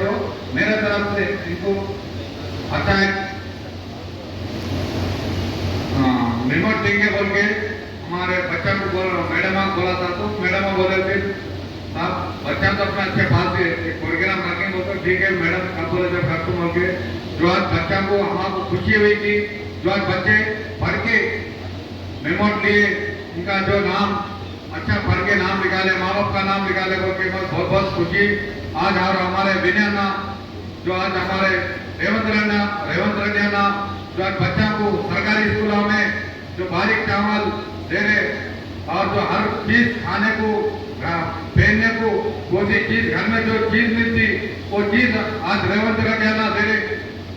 तो मेरे तरफ़ से इनको एक रिमोट देंगे बोल के हमारे बच्चों को बोल मैडम आप बोला था तो मैडम आप बोले थे आप बच्चा तो अपना अच्छे पास हुए एक प्रोग्राम रखेंगे तो ठीक है, मैडम आप बोले जब कर तुम बोल के। जो आज बच्चा को हमारे खुशी हुई थी जो आज बच्चे पढ़ के मेमोट लिए उनका जो नाम अच्छा पढ़ के नाम निकाले माँ बाप का नाम निकाले बोल बहुत बहुत खुशी। आज और हमारे विनय अन्ना, जो आज हमारे रेवंत रेड्डी रेवंत रेड्डी अन्ना, जो आज बच्चा को सरकारी स्कूलों में जो बारीक चावल दे रहे, और जो हर चीज़ खाने को पहनने को, वो सी चीज़ घर में जो चीज़ मिलती, वो चीज़ आज रेवंत रेड्डी अन्ना दे रहे।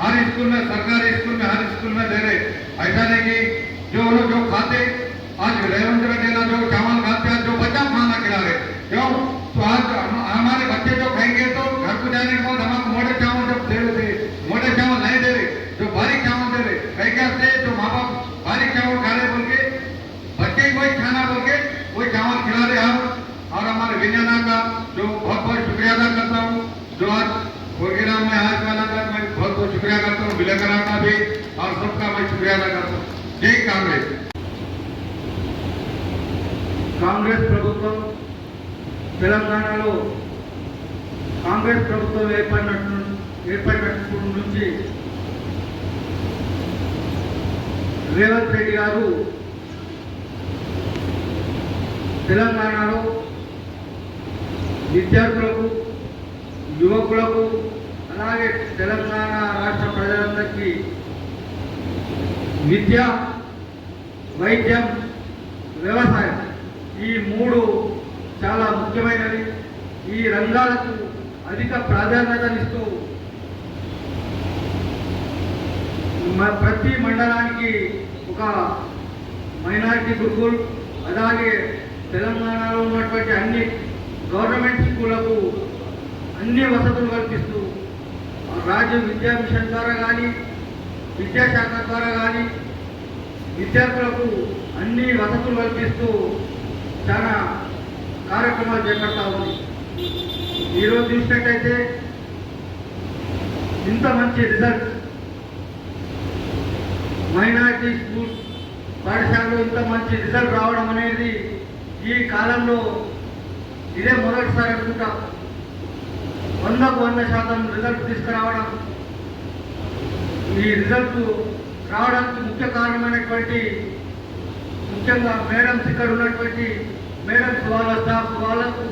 हर स्कूल में, सरकारी स्कूल में, हर स्कूल में दे रहे। ऐसा नहीं कि जो लोग जो खाते, आज रेवंत रेड्डी जो పార్టీ కాంగ్రెస్. కాంగ్రెస్ ప్రభుత్వం తెలంగాణలో కాంగ్రెస్ ప్రభుత్వం ఏర్పడినట్టు ఏర్పడినప్పుడు నుంచి రేవంత్ రెడ్డి గారు తెలంగాణలో విద్యార్థులకు యువకులకు అలాగే తెలంగాణ రాష్ట్ర ప్రజలందరికీ విద్యా వైద్యం వ్యవసాయం ఈ మూడు చాలా ముఖ్యమైనవి. ఈ రంగాలకు అధిక ప్రాధాన్యతనిస్తూ ప్రతి మండలానికి ఒక మైనారిటీ గురుకుల్ అలాగే తెలంగాణలో ఉన్నటువంటి అన్ని గవర్నమెంట్ స్కూళ్ళకు అన్ని వసతులు కల్పిస్తూ రాజ్య విద్యా మిషన్ ద్వారా కానీ విద్యాశాఖ ద్వారా కానీ విద్యార్థులకు అన్ని వసతులు కల్పిస్తూ చాలా కార్యక్రమాలు చేపడతా ఉంది. ఈరోజు చూసినట్టయితే ఇంత మంచి రిజల్ట్ మైనారిటీ స్కూల్ పాఠశాలలో ఇంత మంచి రిజల్ట్ రావడం అనేది ఈ కాలంలో ఇదే మొదటిసారి అనుకుంటా. వందకు వంద శాతం రిజల్ట్ తీసుకురావడం ఈ రిజల్ట్ రావడానికి ముఖ్య కారణమైనటువంటి ముఖ్యంగా మేడమ్స్ ఇక్కడ ఉన్నటువంటి మేడమ్స్ వాళ్ళ స్టాఫ్ వాళ్ళకు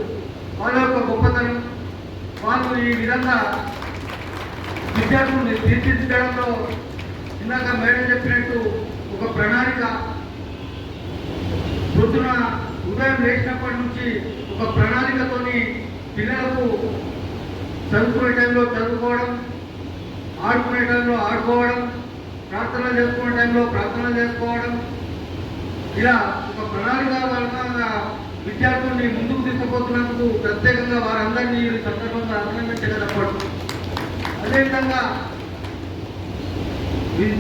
వాళ్ళ యొక్క గొప్పతనం. వాళ్ళు ఈ విధంగా విద్యార్థులను తీర్చిదిద్దడంలో ఇందాక మేడం చెప్పినట్టు ఒక ప్రణాళిక. పొద్దున ఉదయం లేచినప్పటి నుంచి ఒక ప్రణాళికతోని పిల్లలకు చదువుకునే టైంలో చదువుకోవడం ఆడుకునే టైంలో ఆడుకోవడం ప్రార్థన చేసుకునే టైంలో ప్రార్థన చేసుకోవడం. ఇలా ఒక ప్రణాళిక విద్యార్థుల్ని ముందుకు తీసుకుపోతున్నందుకు ప్రత్యేకంగా వారందరినీ ఈ సందర్భంగా అభినందించగలపడు అదేవిధంగా వి-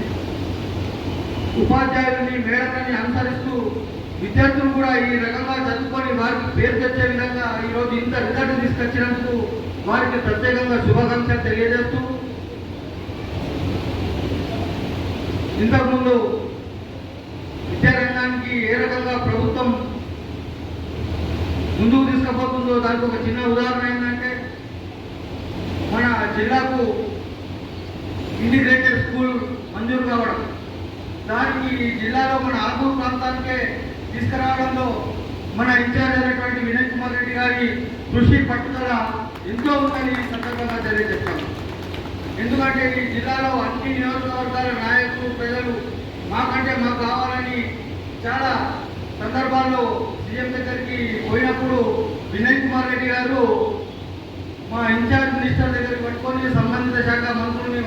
ఉపాధ్యాయులని మేడలని అనుసరిస్తూ విద్యార్థులు కూడా ఈ రకంగా చదువుకొని వారికి పేరు తెచ్చే విధంగా ఈరోజు ఇంత రిజల్ట్ తీసుకొచ్చినందుకు వారికి ప్రత్యేకంగా శుభాకాంక్షలు తెలియజేస్తూ ఇంతకుముందు విద్యారంగానికి ఏ రకంగా ప్రభుత్వం ముందుకు తీసుకుపోతుందో దానికి ఒక చిన్న ఉదాహరణ ఏంటంటే మన జిల్లాకు ఇంటిగ్రేటెడ్ స్కూల్ మంజూరు కావడం. దానికి ఈ జిల్లాలో మన ఆగూరు ప్రాంతానికే తీసుకురావడంలో మన ఇన్ఛార్జ్ అయినటువంటి వినయ్ కుమార్ రెడ్డి గారి కృషి పట్టుదల ఎంతో ఉందని సందర్భంగా తెలియజేస్తాను. ఎందుకంటే ఈ జిల్లాలో అన్ని నియోజకవర్గాల నాయకులు ప్రజలు మాకంటే మాకు కావాలని చాలా సందర్భాల్లో సీఎం దగ్గరికి పోయినప్పుడు వినయ్ కుమార్ రెడ్డి గారు మా ఇన్ఛార్జ్ మినిస్టర్ దగ్గరికి పట్టుకొని సంబంధిత శాఖ మంత్రుల్ని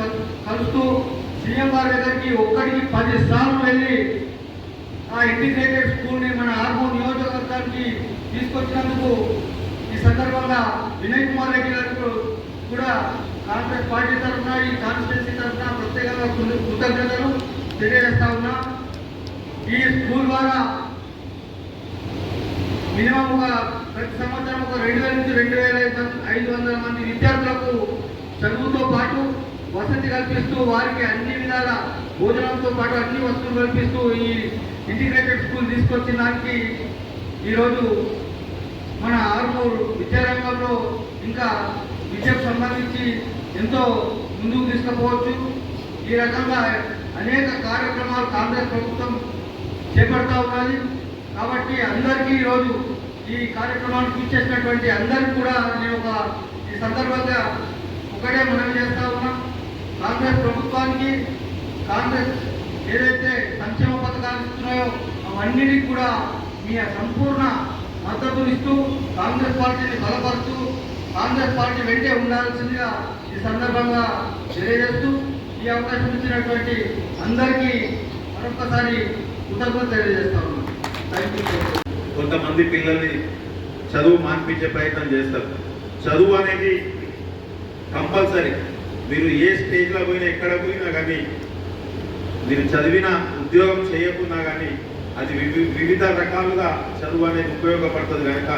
కలుస్తూ సీఎం గారి దగ్గరికి ఒక్కడికి పది సార్లు వెళ్ళి ఆ ఇంటిగ్రేటెడ్ స్కూల్ని మన ఆర్మూర్ నియోజకవర్గానికి తీసుకొచ్చినందుకు ఈ సందర్భంగా వినయ్ కుమార్ రెడ్డి గారు కూడా కాంగ్రెస్ పార్టీ తరఫున ఈ కాన్స్టిట్యూన్సీ తరఫున ప్రత్యేకంగా కృతజ్ఞతలు తెలియజేస్తా ఉన్నా. ఈ స్కూల్ ద్వారా మినిమం ఒక ప్రతి సంవత్సరం ఒక రెండు వేల నుంచి రెండు వేల ఐదు ఐదు వందల మంది విద్యార్థులకు చదువుతో పాటు వసతి కల్పిస్తూ వారికి అన్ని విధాల భోజనంతో పాటు అన్ని వస్తువులు కల్పిస్తూ ఈ ఇంటిగ్రేటెడ్ స్కూల్ తీసుకొచ్చిన దానికి ఈరోజు మన ఆరుమూరు విద్యారంగంలో ఇంకా విద్యకు సంబంధించి ఎంతో ముందుకు తీసుకుపోవచ్చు. ఈ రకంగా అనేక కార్యక్రమాలు కాంగ్రెస్ ప్రభుత్వం చేపడతా ఉన్నది. కాబట్టి అందరికీ ఈరోజు ఈ కార్యక్రమాన్ని ఇచ్చేసినటువంటి అందరికీ కూడా నేను ఒక ఈ సందర్భంగా ఒకటే మనవి చేస్తా ఉన్నాం. కాంగ్రెస్ ప్రభుత్వానికి కాంగ్రెస్ ఏదైతే సంక్షేమ పథకాలు ఇస్తున్నాయో అవన్నిటికీ కూడా మీ సంపూర్ణ మద్దతునిస్తూ కాంగ్రెస్ పార్టీని బలపరుస్తూ కాంగ్రెస్ పార్టీ వెంటే ఉండాల్సిందిగా ఈ సందర్భంగా తెలియజేస్తూ ఈ అవకాశం ఇచ్చినటువంటి అందరికీ మరొకసారి కృతజ్ఞత తెలియజేస్తా ఉన్నాను కొంతమంది పిల్లల్ని చదువు మాన్పించే ప్రయత్నం చేస్తారు. చదువు అనేది కంపల్సరీ. మీరు ఏ స్టేజ్లో పోయినా ఎక్కడ పోయినా కానీ మీరు చదివిన ఉద్యోగం చేయకున్నా కానీ అది వివిధ రకాలుగా చదువు అనేది ఉపయోగపడుతుంది కనుక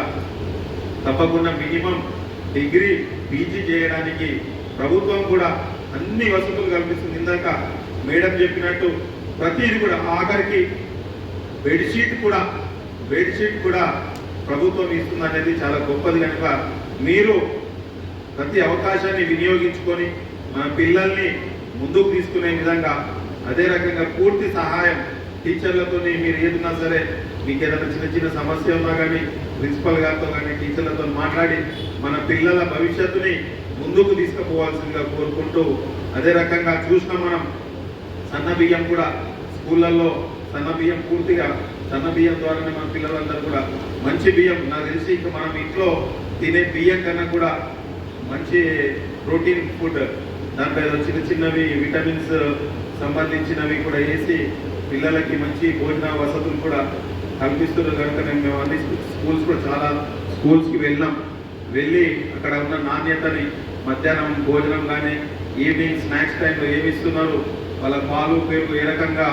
తప్పకుండా మినిమం డిగ్రీ పీజీ చేయడానికి ప్రభుత్వం కూడా అన్ని వసతులు కల్పిస్తుంది. ఇందాక మేడం చెప్పినట్టు ప్రతిది కూడా ఆఖరికి బెడ్షీట్ కూడా బెడ్షీట్ కూడా ప్రభుత్వం ఇస్తుంది అనేది చాలా గొప్పది కనుక మీరు ప్రతి అవకాశాన్ని వినియోగించుకొని మన పిల్లల్ని ముందుకు తీసుకునే విధంగా అదే రకంగా పూర్తి సహాయం టీచర్లతో మీరు ఏదున్నా సరే మీకు ఏదైనా చిన్న చిన్న సమస్య ఉన్నా కానీ ప్రిన్సిపల్ గారితో కానీ టీచర్లతో మాట్లాడి మన పిల్లల భవిష్యత్తుని ముందుకు తీసుకుపోవాల్సిందిగా కోరుకుంటూ అదే రకంగా చూసిన మనం సన్న బియ్యం కూడా స్కూళ్ళల్లో సన్న బియ్యం పూర్తిగా సన్న బియ్యం ద్వారానే మన పిల్లలందరూ కూడా మంచి బియ్యం. నాకు తెలిసి ఇంకా మనం ఇంట్లో తినే బియ్యం కన్నా కూడా మంచి ప్రోటీన్ ఫుడ్. దాంట్లో ఏదో చిన్న చిన్నవి విటమిన్స్ సంబంధించినవి కూడా వేసి పిల్లలకి మంచి భోజన వసతులు కూడా కల్పిస్తున్నారు. కనుక మేము అన్ని స్కూల్స్ కూడా చాలా స్కూల్స్కి వెళ్ళాం. వెళ్ళి అక్కడ ఉన్న నాణ్యతని మధ్యాహ్నం భోజనం కానీ ఈవినింగ్ స్నాక్స్ టైంలో ఏమి ఇస్తున్నారు వాళ్ళ పాలు పేరు ఏ రకంగా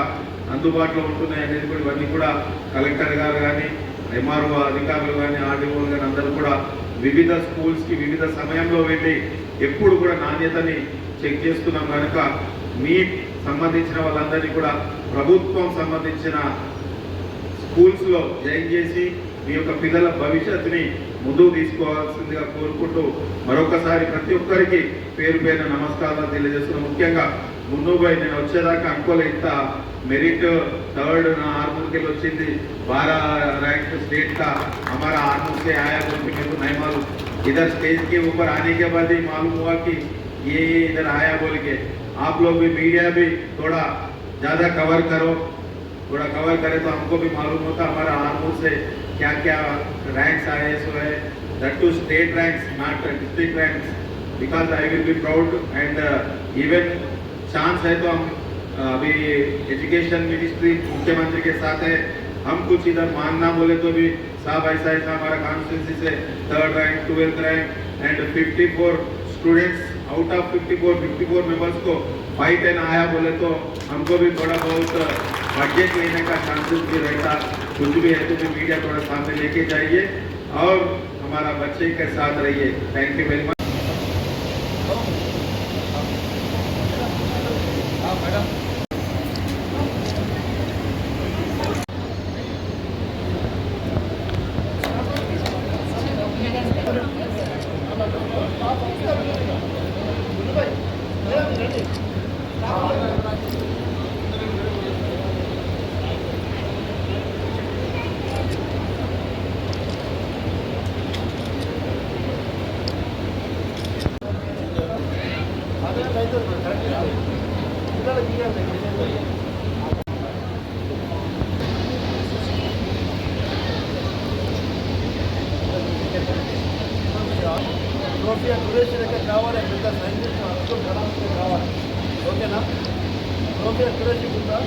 అందుబాటులో ఉంటున్నాయి అనేది కూడా ఇవన్నీ కూడా కలెక్టర్ గారు కానీ ఎంఆర్ఓ అధికారులు కానీ ఆర్డీఓలు కానీ అందరూ కూడా వివిధ స్కూల్స్కి వివిధ సమయంలో వెళ్ళి ఎప్పుడు కూడా నాణ్యతని చెక్ చేస్తున్నాం కనుక మీ సంబంధించిన వాళ్ళందరినీ కూడా ప్రభుత్వం సంబంధించిన స్కూల్స్లో జాయిన్ చేసి మీ యొక్క పిల్లల భవిష్యత్తుని ముందుకు తీసుకోవాల్సిందిగా కోరుకుంటూ మరొకసారి ప్రతి ఒక్కరికి పేరు పేరున నమస్కారాలు తెలియజేస్తున్నాం ముఖ్యంగా మున్నుబాయ్ నేను వచ్చేదాకా అనుకోలే ఇంత మెరిట్ థర్డ్ నా आर्मूर के लिए వచ్చింది बारह रैंक स्टेट का हमारा आर्मूर से आया बोल के मेरे को नहीं मालूम इधर स्टेज के ऊपर आने के बाद ही मालूम हुआ कि ये ये इधर आया बोल के आप लोग भी मीडिया भी थोड़ा ज्यादा कवर करो थोड़ा कवर करें तो हमको भी मालूम होता हमारा आर्मूर से क्या क्या रैंक्स आए सो है two state ranks not district ranks because I will be proud and even chance है तो हम uh, अभी एजुकेशन मिनिस्ट्री मुख्यमंत्री के साथ है हम कुछ इधर मानना बोले तो भी साहब ऐसा ऐसा हमारा कॉन्स्टिट्यूंसी से third rank twelfth rank and 54 students out of 54 54 members को फाइव टेन आया बोले तो हमको भी थोड़ा बहुत बजट लेने का चांसेस भी रहता। कुछ भी है तो भी मीडिया थोड़ा सामने लेके जाइए और हमारा बच्चे के साथ रहिए। Thank you very much trophy అక్యురేషన్ ఇక్కడ కావాలి పెద్ద సైంటిస్ట్ అబ్దుల్ కలాం కావాలి. ఓకేనా? ట్రోఫీ అక్యురేషన్ ఉందా?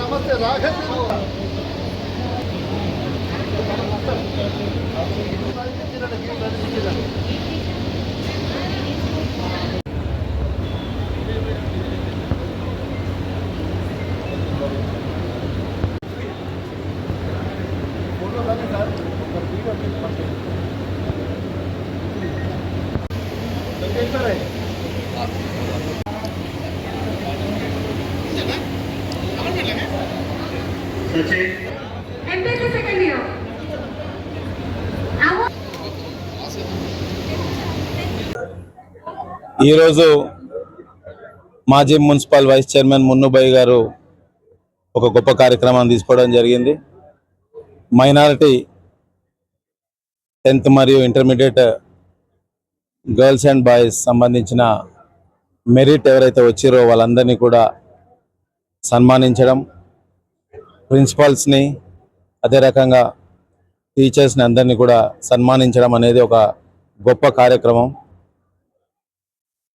నమస్తే రాఘవేంద్ర. Second year. ఈరోజు మాజీ మున్సిపల్ వైస్ చైర్మన్ మున్నుబాయి గారు ఒక గొప్ప కార్యక్రమాన్ని తీసుకోవడం జరిగింది మైనారిటీ టెన్త్ మరియు ఇంటర్మీడియట్ గర్ల్స్ అండ్ బాయ్స్ సంబంధించిన మెరిట్ ఎవరైతే వచ్చారో వాళ్ళందరినీ కూడా సన్మానించడం ప్రిన్సిపాల్స్ని అదే రకంగా టీచర్స్ని అందరినీ కూడా సన్మానించడం అనేది ఒక గొప్ప కార్యక్రమం.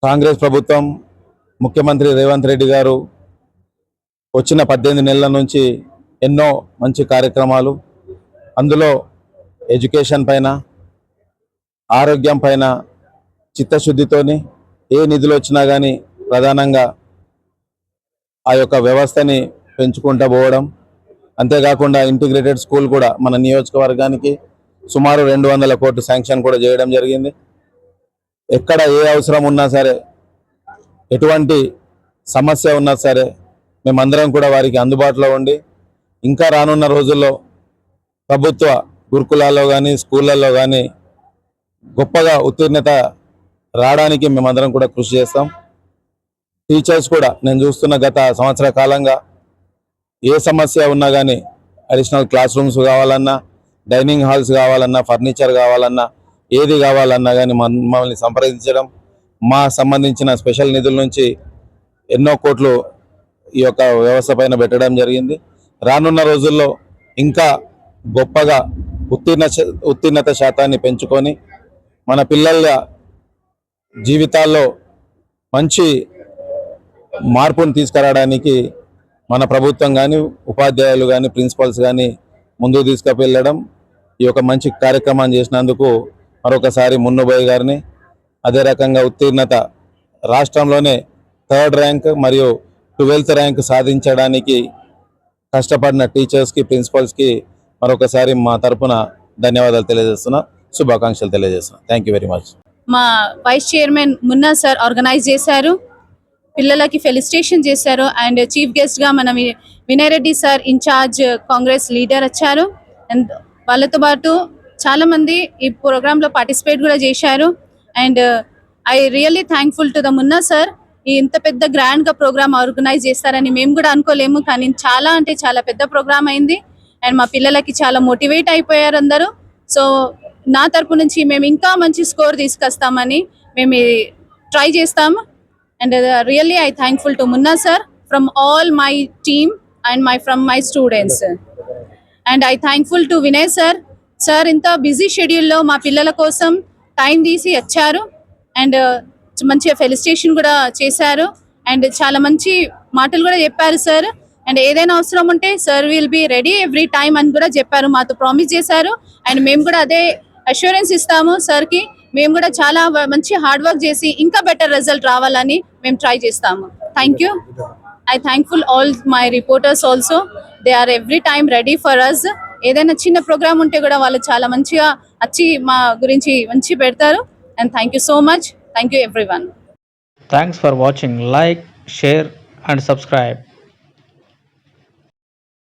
కాంగ్రెస్ ప్రభుత్వం ముఖ్యమంత్రి రేవంత్ రెడ్డి గారు వచ్చిన పద్దెనిమిది నెలల నుంచి ఎన్నో మంచి కార్యక్రమాలు. అందులో ఎడ్యుకేషన్ పైన ఆరోగ్యం పైన చిత్తశుద్ధితోని ఏ నిధులు వచ్చినా కానీ ప్రధానంగా ఆ యొక్క వ్యవస్థని పెంచుకుంటూ పోవడం. అంతేకాకుండా ఇంటిగ్రేటెడ్ స్కూల్ కూడా మన నియోజకవర్గానికి సుమారు రెండు వందల కోట్లు శాంక్షన్ కూడా చేయడం జరిగింది. ఎక్కడ ఏ అవసరం ఉన్నా సరే ఎటువంటి సమస్య ఉన్నా సరే మేమందరం కూడా వారికి అందుబాటులో ఉండి ఇంకా రానున్న రోజుల్లో ప్రభుత్వ గురుకులాల్లో కానీ స్కూళ్ళల్లో కానీ గొప్పగా ఉత్తీర్ణత రావడానికి మేమందరం కూడా కృషి చేస్తాం. టీచర్స్ కూడా నేను చూస్తున్న గత సంవత్సర కాలంగా ఏ సమస్య ఉన్నా కానీ అడిషనల్ క్లాస్ రూమ్స్ కావాలన్నా డైనింగ్ హాల్స్ కావాలన్నా ఫర్నిచర్ కావాలన్నా ఏది కావాలన్నా కానీ మమ్మల్ని సంప్రదించడం మా సంబంధించిన స్పెషల్ నిధుల నుంచి ఎన్నో కోట్లు ఈ యొక్క వ్యవస్థ పైన పెట్టడం జరిగింది. రానున్న రోజుల్లో ఇంకా గొప్పగా ఉత్తీర్ణ శ- ఉత్తీర్ణత శాతాన్ని పెంచుకొని మన పిల్లల జీవితాల్లో మంచి మార్పును తీసుకురావడానికి మన ప్రభుత్వం కానీ ఉపాధ్యాయులు కానీ ప్రిన్సిపల్స్ కానీ ముందుకు తీసుకువెళ్ళడం ఈ యొక్క మంచి కార్యక్రమాన్ని చేసినందుకు మరొకసారి మున్నుబాయ్ గారిని అదే రకంగా ఉత్తీర్ణత రాష్ట్రంలోనే థర్డ్ ర్యాంక్ మరియు ట్వెల్త్ ర్యాంక్ సాధించడానికి కష్టపడిన టీచర్స్కి ప్రిన్సిపల్స్కి మరొకసారి మా తరపున ధన్యవాదాలు తెలియజేస్తున్నా శుభాకాంక్షలు తెలియజేస్తున్నా. థ్యాంక్ యూ వెరీ మచ్ మా vice chairman Munna sir organise చేశారు. పిల్లలకి ఫెలిసిటేషన్ చేశారు. అండ్ చీఫ్ గెస్ట్గా మన వి- Vinay Reddy sir incharge Congress leader వచ్చారు. అండ్ వాళ్ళతో పాటు చాలా మంది ఈ ప్రోగ్రాంలో పార్టిసిపేట్ కూడా చేశారు. And I really thankful to the Munna sir ఇంత పెద్ద గ్రాండ్గా ప్రోగ్రామ్ ఆర్గనైజ్ చేస్తారని మేము కూడా అనుకోలేము. కానీ చాలా అంటే చాలా పెద్ద ప్రోగ్రామ్ అయింది. అండ్ మా పిల్లలకి చాలా మోటివేట్ అయిపోయారు అందరూ. సో నా తరపు నుంచి మేము ఇంకా మంచి స్కోర్ తీసుకొస్తామని మేము ట్రై చేస్తాము and really I thankful to Munna sir from all my team and my from my students and I thankful to Vinay sir sir ఇంత బిజీ షెడ్యూల్లో మా పిల్లల కోసం టైం తీసి వచ్చారు. అండ్ uh, మంచిగా ఫెలిస్టేషన్ కూడా చేశారు. అండ్ చాలా మంచి మాటలు కూడా చెప్పారు సార్ అండ్ ఏదైనా అవసరం ఉంటే sir will be ready every time అని కూడా చెప్పారు. మాతో ప్రామిస్ చేశారు. అండ్ మేము కూడా అదే అష్యూరెన్స్ ఇస్తాము సార్కి మేము కూడా చాలా మంచి హార్డ్ వర్క్ చేసి ఇంకా బెటర్ రిజల్ట్ రావాలని మేము ట్రై చేస్తాము. Thank you I thankful all my reporters also they are every time ready for us ఏదైనా చిన్న ప్రోగ్రామ్ ఉంటే కూడా వాళ్ళు చాలా మంచిగా వచ్చి మా గురించి మంచి పెడతారు. And thank you so much thank you everyone thanks for watching like share and subscribe